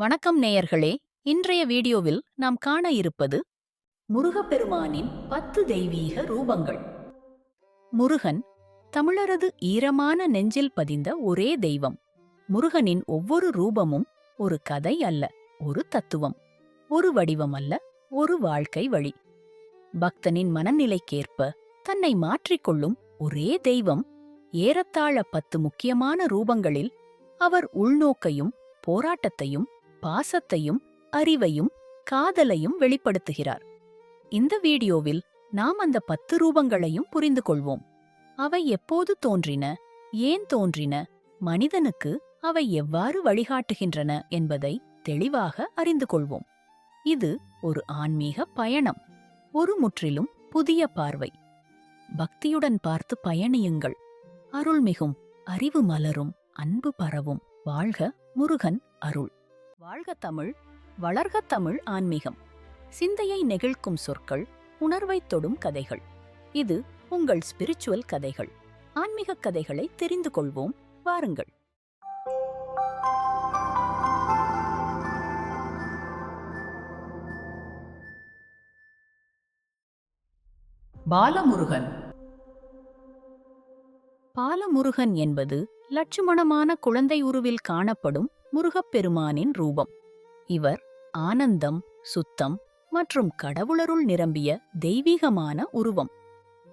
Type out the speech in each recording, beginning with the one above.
வணக்கம் நேயர்களே. இன்றைய வீடியோவில் நாம் காண இருப்பது முருகப்பெருமானின் பத்து தெய்வீக ரூபங்கள். முருகன் தமிழரது ஈரமான நெஞ்சில் பதிந்த ஒரே தெய்வம். முருகனின் ஒவ்வொரு ரூபமும் ஒரு கதை அல்ல ஒரு தத்துவம் ஒரு வடிவம் அல்ல ஒரு வாழ்க்கை வழி. பக்தனின் மனநிலைக்கேற்ப தன்னை மாற்றிக்கொள்ளும் ஒரே தெய்வம் ஏறத்தாழ பத்து முக்கியமான ரூபங்களில் அவர் உள்நோக்கையும் போராட்டத்தையும் பாசத்தையும் அறிவையும் காதலையும் வெளிப்படுத்துகிறார். இந்த வீடியோவில் நாம் அந்த பத்து ரூபங்களையும் புரிந்து கொள்வோம். அவை எப்போது தோன்றின ஏன் தோன்றின மனிதனுக்கு அவை எவ்வாறு வழிகாட்டுகின்றன என்பதை தெளிவாக அறிந்து கொள்வோம். இது ஒரு ஆன்மீக பயணம் ஒரு முற்றிலும் புதிய பார்வை. பக்தியுடன் பார்த்து பயணியுங்கள். அருள்மிகும் அறிவு மலரும் அன்பு பரவும் வாழ்க முருகன் அருள். வாழ்க தமிழ் வளர்க தமிழ் ஆன்மீகம். சிந்தையை நெகிழ்க்கும் சொற்கள் உணர்வைத் தொடும் கதைகள். இது உங்கள் ஸ்பிரிச்சுவல் கதைகள். ஆன்மீக கதைகளை தெரிந்து கொள்வோம். வாருங்கள். பாலமுருகன். பாலமுருகன் என்பது லட்சுமணமான குழந்தை உருவில் காணப்படும் முருகப்பெருமானின் ரூபம். இவர் ஆனந்தம் சுத்தம் மற்றும் கடவுளருள் நிரம்பிய தெய்வீகமான உருவம்.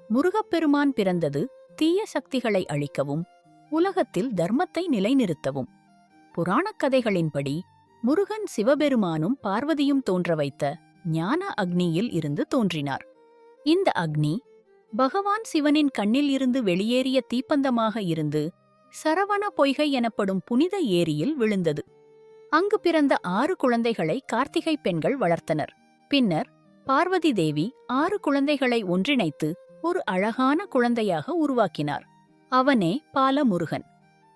முருகப்பெருமான் பிறந்தது தீய சக்திகளை அழிக்கவும் உலகத்தில் தர்மத்தை நிலைநிறுத்தவும். புராணக் கதைகளின்படி முருகன் சிவபெருமானும் பார்வதியும் தோன்ற வைத்த ஞான அக்னியில் இருந்து தோன்றினார். இந்த அக்னி பகவான் சிவனின் கண்ணில் இருந்து வெளியேறிய தீப்பந்தமாக இருந்து சரவண பொய்கை எனப்படும் புனித ஏரியில் விழுந்தது. அங்கு பிறந்த ஆறு குழந்தைகளை கார்த்திகை பெண்கள் வளர்த்தனர். பின்னர் பார்வதி தேவி ஆறு குழந்தைகளை ஒன்றிணைத்து ஒரு அழகான குழந்தையாக உருவாக்கினார். அவனே பாலமுருகன்.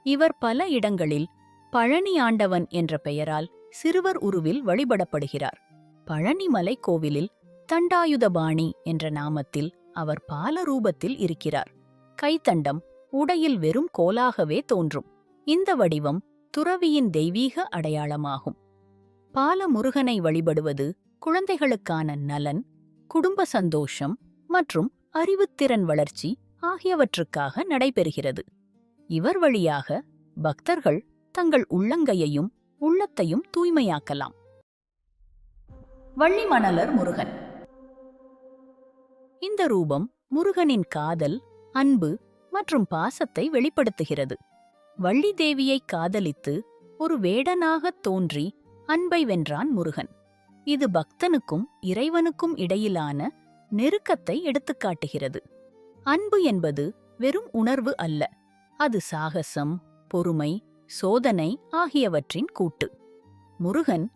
இவர் பல இடங்களில் பழனி ஆண்டவன் என்ற பெயரால் சிறுவர் உருவில் வழிபடப்படுகிறார். பழனிமலை கோவிலில் தண்டாயுதபாணி என்ற நாமத்தில் அவர் பால ரூபத்தில் இருக்கிறார். கைத்தண்டம் உடையில் வெறும் கோலாகவே தோன்றும். இந்த வடிவம் துறவியின் தெய்வீக அடையாளமாகும். பாலமுருகனை வழிபடுவது குழந்தைகளுக்கான நலன் குடும்ப சந்தோஷம் மற்றும் அறிவுத்திறன் வளர்ச்சி ஆகியவற்றுக்காக நடைபெறுகிறது. இவர் வழியாக பக்தர்கள் தங்கள் உள்ளங்கையையும் உள்ளத்தையும் தூய்மையாக்கலாம். வள்ளிமணலர் முருகன். இந்த ரூபம் முருகனின் காதல் அன்பு மற்றும் பாசத்தை வெளிப்படுத்துகிறது. வள்ளி தேவியை காதலித்து ஒரு வேடனாகத் தோன்றி அன்பை வென்றான் முருகன். இது பக்தனுக்கும் இறைவனுக்கும் இடையிலான நெருக்கத்தை எடுத்துக்காட்டுகிறது. அன்பு என்பது வெறும் உணர்வு அல்ல. அது சாகசம் பொறுமை சோதனை ஆகியவற்றின் கூட்டு. முருகன்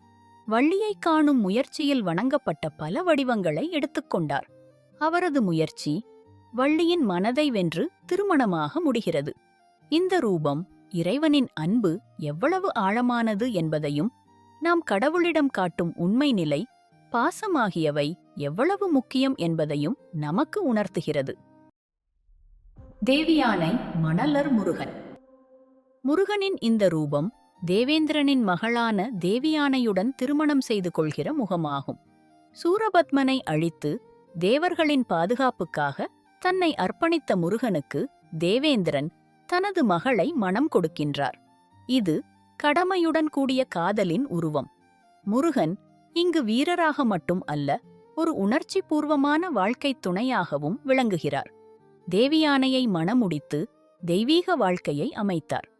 வள்ளியைக் காணும் முயற்சியில் வணங்கப்பட்ட பல வடிவங்களை எடுத்துக்கொண்டார் அவரது முயற்சி வள்ளியின் மனதை வென்று திருமணமாக முடிகிறது. இந்த ரூபம் இறைவனின் அன்பு எவ்வளவு ஆழமானது என்பதையும் நாம் கடவுளிடம் காட்டும் உண்மை நிலை பாசமாகியவை எவ்வளவு முக்கியம் என்பதையும் நமக்கு உணர்த்துகிறது. தேவியானை மணலர் முருகன். முருகனின் இந்த ரூபம் தேவேந்திரனின் மகளான தேவியானையுடன் திருமணம் செய்து கொள்கிற முகமாகும். சூரபத்மனை அழித்து தேவர்களின் பாதுகாப்புக்காக தன்னை அர்ப்பணித்த முருகனுக்கு தேவேந்திரன் தனது மகளை மணம் கொடுக்கின்றார். இது கடமையுடன் கூடிய காதலின் உருவம். முருகன் இங்கு வீரராக மட்டும் அல்ல ஒரு உணர்ச்சி பூர்வமான வாழ்க்கைத் துணையாகவும் விளங்குகிறார். தேவியானையை மணமுடித்து தெய்வீக வாழ்க்கையை அமைத்தார்.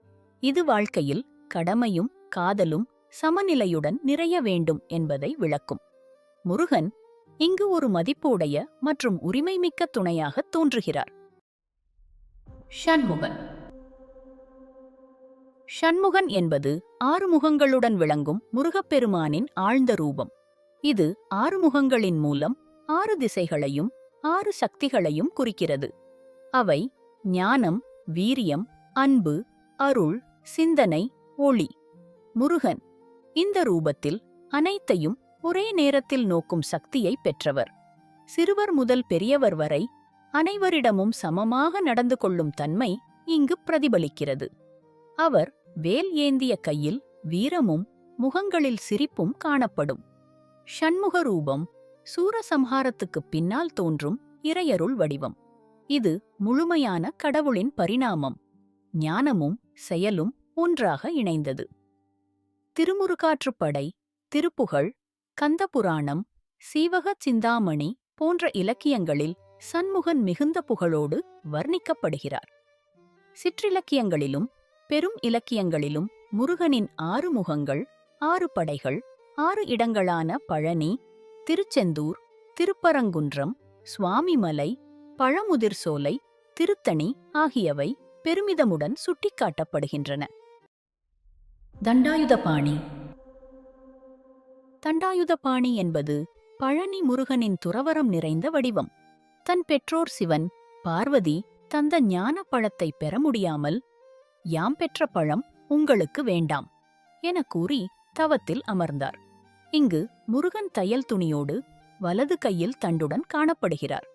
இது வாழ்க்கையில் கடமையும் காதலும் சமநிலையுடன் நிறைய வேண்டும் என்பதை விளக்கும். முருகன் இங்கு ஒரு மதிப்புடைய மற்றும் உரிமைமிக்க துணையாக தோன்றுகிறார். ஷண்முகன் ஷண்முகன் என்பது ஆறு முகங்களுடன் விளங்கும் முருகப்பெருமானின் ஆழ்ந்த ரூபம். இது ஆறு முகங்களின் மூலம் ஆறு திசைகளையும் ஆறு சக்திகளையும் குறிக்கிறது. அவை ஞானம் வீரியம் அன்பு அருள் சிந்தனை ஒளி. முருகன். இந்த ரூபத்தில் அனைத்தையும் ஒரே நேரத்தில் நோக்கும் சக்தியை பெற்றவர். சிறுவர் முதல் பெரியவர் வரை அனைவரிடமும் சமமாக நடந்து கொள்ளும் தன்மை இங்கு பிரதிபலிக்கிறது. அவர் வேல் ஏந்திய கையில் வீரமும் முகங்களில் சிரிப்பும் காணப்படும். ஷண்முக ரூபம் சூரசம்ஹாரத்துக்குப் பின்னால் தோன்றும் இறையருள் வடிவம். இது முழுமையான கடவுளின் பரிணாமம். ஞானமும் செயலும் ஒன்றாக இணைந்தது. திருமுருகாற்றுப்படை திருப்புகழ் கந்தபுராணம் சீவக சிந்தாமணி போன்ற இலக்கியங்களில் சண்முகன் மிகுந்த புகழோடு வர்ணிக்கப்படுகிறார். சிற்றிலக்கியங்களிலும் பெரும் இலக்கியங்களிலும் முருகனின் ஆறு முகங்கள் ஆறு படைகள் ஆறு இடங்களான பழனி திருச்செந்தூர் திருப்பரங்குன்றம் சுவாமிமலை பழமுதிர் சோலை திருத்தணி ஆகியவை பெருமிதமுடன் சுட்டிக்காட்டப்படுகின்றன. தண்டாயுதபாணி தண்டாயுதபாணி என்பது பழனி முருகனின் துறவரம் நிறைந்த வடிவம். தன் பெற்றோர் சிவன் பார்வதி தந்த ஞான பழத்தை பெற முடியாமல் யாம் பெற்ற பழம் உங்களுக்கு வேண்டாம் என கூறி தவத்தில் அமர்ந்தார். இங்கு முருகன் தையல் துணியோடு வலது கையில் தண்டுடன் காணப்படுகிறார்.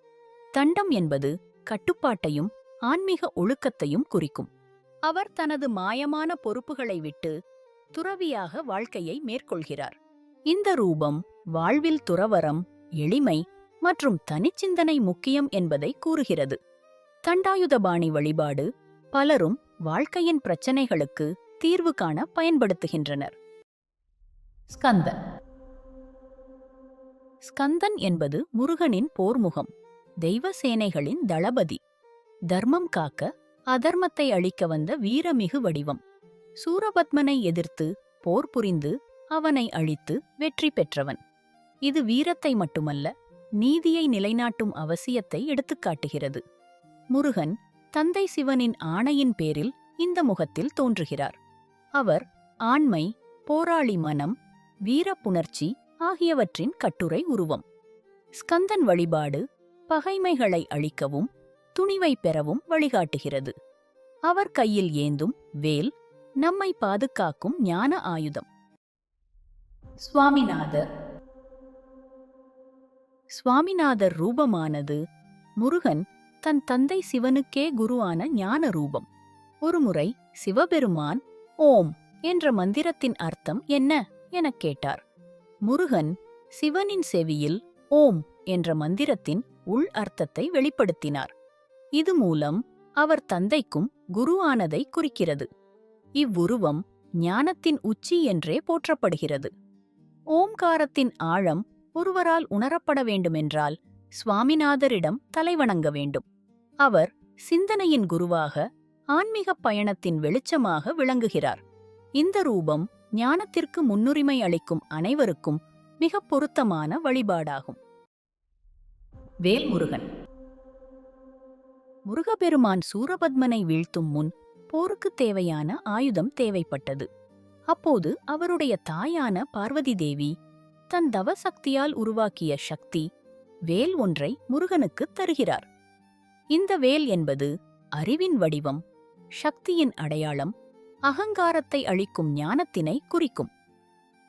தண்டம் என்பது கட்டுப்பாட்டையும் ஆன்மீக ஒழுக்கத்தையும் குறிக்கும். அவர் தனது மாயமான பொறுப்புகளை விட்டு துறவியாக வாழ்க்கையை மேற்கொள்கிறார். இந்த ரூபம் வாழ்வில் துறவரம் எளிமை மற்றும் தனிச்சிந்தனை முக்கியம் என்பதை கூறுகிறது. தண்டாயுதபாணி வழிபாடு பலரும் வாழ்க்கையின் பிரச்சனைகளுக்கு தீர்வு காண பயன்படுத்துகின்றனர். ஸ்கந்தன் ஸ்கந்தன் என்பது முருகனின் போர்முகம் தெய்வ சேனைகளின் தளபதி. தர்மம் காக்க அதர்மத்தை அழிக்க வந்த வீரமிகு வடிவம். சூரபத்மனை எதிர்த்து போர் புரிந்து அவனை அழித்து வெற்றி பெற்றவன். இது வீரத்தை மட்டுமல்ல நீதியை நிலைநாட்டும் அவசியத்தை எடுத்துக்காட்டுகிறது முருகன் தந்தை சிவனின் ஆணையின் பேரில் இந்த முகத்தில் தோன்றுகிறார். அவர் ஆண்மை போராளி மனம் வீரப்புணர்ச்சி ஆகியவற்றின் கட்டுரை உருவம். ஸ்கந்தன் வழிபாடு பகைமைகளை அழிக்கவும் துணிவை பெறவும் வழிகாட்டுகிறது. அவர் கையில் ஏந்தும் வேல் நம்மை பாதுகாக்கும் ஞான ஆயுதம். சுவாமிநாதர். சுவாமிநாதர் ரூபமானது முருகன் தன் தந்தை சிவனுக்கே குருவான ஞான ரூபம். ஒருமுறை சிவபெருமான் ஓம் என்ற மந்திரத்தின் அர்த்தம் என்ன எனக் கேட்டார். முருகன் சிவனின் செவியில் ஓம் என்ற மந்திரத்தின் உள் அர்த்தத்தை வெளிப்படுத்தினார். இது மூலம் அவர் தந்தைக்கும் குருவானதை குறிக்கிறது. இவ்வுருவம் ஞானத்தின் உச்சி என்றே போற்றப்படுகிறது. ஓம்காரத்தின் ஆழம் ஒருவரால் உணரப்பட வேண்டுமென்றால் சுவாமிநாதரிடம் தலைவணங்க வேண்டும். அவர் சிந்தனையின் குருவாக ஆன்மீகப் பயணத்தின் வெளிச்சமாக விளங்குகிறார். இந்த ரூபம் ஞானத்திற்கு முன்னுரிமை அளிக்கும் அனைவருக்கும் மிகப் பொருத்தமான வழிபாடாகும். வேல்முருகன். முருகபெருமான் சூரபத்மனை வீழ்த்தும் முன் போருக்குத் தேவையான ஆயுதம் தேவைப்பட்டது. அப்போது அவருடைய தாயான பார்வதி தேவி தன் தவசக்தியால் உருவாக்கிய சக்தி வேல் ஒன்றை முருகனுக்குத் தருகிறார். இந்த வேல் என்பது அறிவின் வடிவம் சக்தியின் அடையாளம் அகங்காரத்தை அளிக்கும் ஞானத்தினை குறிக்கும்.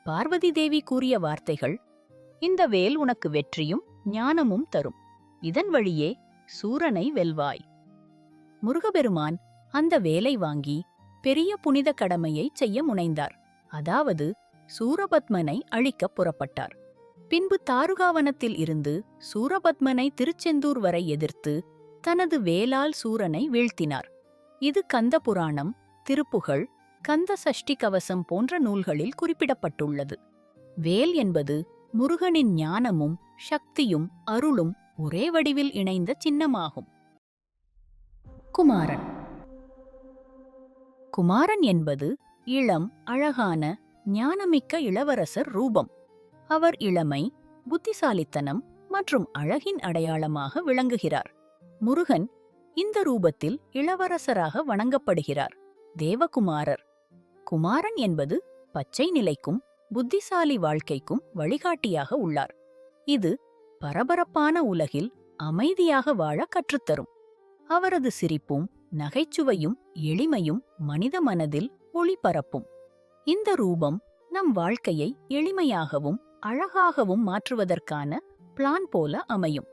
பார்வதி தேவி கூறிய வார்த்தைகள் இந்த வேல் உனக்கு வெற்றியும் ஞானமும் தரும். இதன் வழியே சூரனை வெல்வாய். முருகபெருமான் அந்த வேலை வாங்கி பெரிய புனித கடமையை செய்ய முனைந்தார். அதாவது சூரபத்மனை அழிக்கப் புறப்பட்டார். பின்பு தாருகாவனத்தில் இருந்து சூரபத்மனை திருச்செந்தூர் வரை எதிர்த்து தனது வேலால் சூரனை வீழ்த்தினார். இது கந்த புராணம் திருப்புகழ் கந்த சஷ்டி கவசம் போன்ற நூல்களில் குறிப்பிடப்பட்டுள்ளது. வேல் என்பது முருகனின் ஞானமும் சக்தியும் அருளும் ஒரே வடிவில் இணைந்த சின்னமாகும். குமாரன் குமாரன் என்பது இளம் அழகான ஞானமிக்க இளவரசர் ரூபம். அவர் இளமை புத்திசாலித்தனம் மற்றும் அழகின் அடையாளமாக விளங்குகிறார். முருகன் இந்த ரூபத்தில் இளவரசராக வணங்கப்படுகிறார். தேவகுமாரர். குமாரன் என்பது பச்சை நிலைக்கும் புத்திசாலி வாழ்க்கைக்கும் வழிகாட்டியாக உள்ளார். இது பரபரப்பான உலகில் அமைதியாக வாழ கற்றுத்தரும். அவரது சிரிப்பும் நகைச்சுவையும் எளிமையும் மனித மனதில் ஒளிபரப்பும் இந்த ரூபம் நம் வாழ்க்கையை எளிமையாகவும் அழகாகவும் மாற்றுவதற்கான பிளான் போல அமையும்.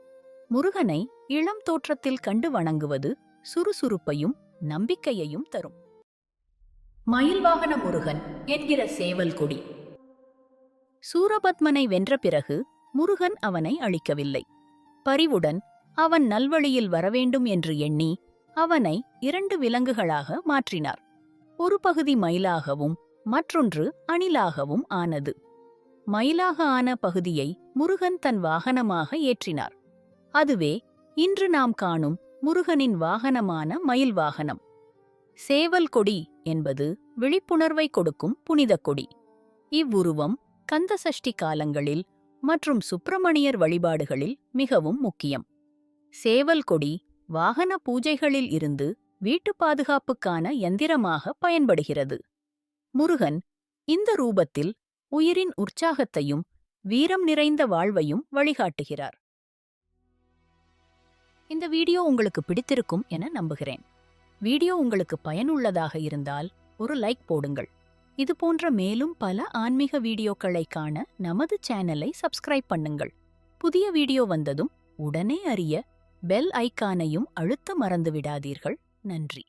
முருகனை இளம் தோற்றத்தில் கண்டு வணங்குவது சுறுசுறுப்பையும் நம்பிக்கையையும் தரும். மயில்வாகன முருகன் என்கிற சேவல் கொடி. சூரபத்மனை வென்ற பிறகு முருகன் அவனை அழிக்கவில்லை. பரிவுடன் அவன் நல்வழியில் வரவேண்டும் என்று எண்ணி அவனை இரண்டு விலங்குகளாக மாற்றினார். ஒரு பகுதி மயிலாகவும் மற்றொன்று அணிலாகவும் ஆனது. மயிலாக ஆன பகுதியை முருகன் தன் வாகனமாக ஏற்றினார். அதுவே இன்று நாம் காணும் முருகனின் வாகனமான மயில் வாகனம். சேவல் கொடி என்பது விழிப்புணர்வை கொடுக்கும் புனிதக் கொடி. இவ்வுருவம் கந்தசஷ்டி காலங்களில் மற்றும் சுப்பிரமணியர் வழிபாடுகளில் மிகவும் முக்கியம். சேவல் கொடி வாகன பூஜைகளில் இருந்து வீட்டு பாதுகாப்புக்கான யந்திரமாக பயன்படுகிறது. முருகன் இந்த ரூபத்தில் உயிரின் உற்சாகத்தையும் வீரம் நிறைந்த வாழ்வையும் வழிகாட்டுகிறார். இந்த வீடியோ உங்களுக்கு பிடித்திருக்கும் என நம்புகிறேன். வீடியோ உங்களுக்கு பயனுள்ளதாக இருந்தால் ஒரு லைக் போடுங்கள். இது போன்ற மேலும் பல ஆன்மீக வீடியோக்களை காண நமது சேனலை சப்ஸ்கிரைப் பண்ணுங்கள். புதிய வீடியோ வந்ததும் உடனே அறிய பெல் ஐக்கானையும் அழுத்த மறந்துவிடாதீர்கள். நன்றி.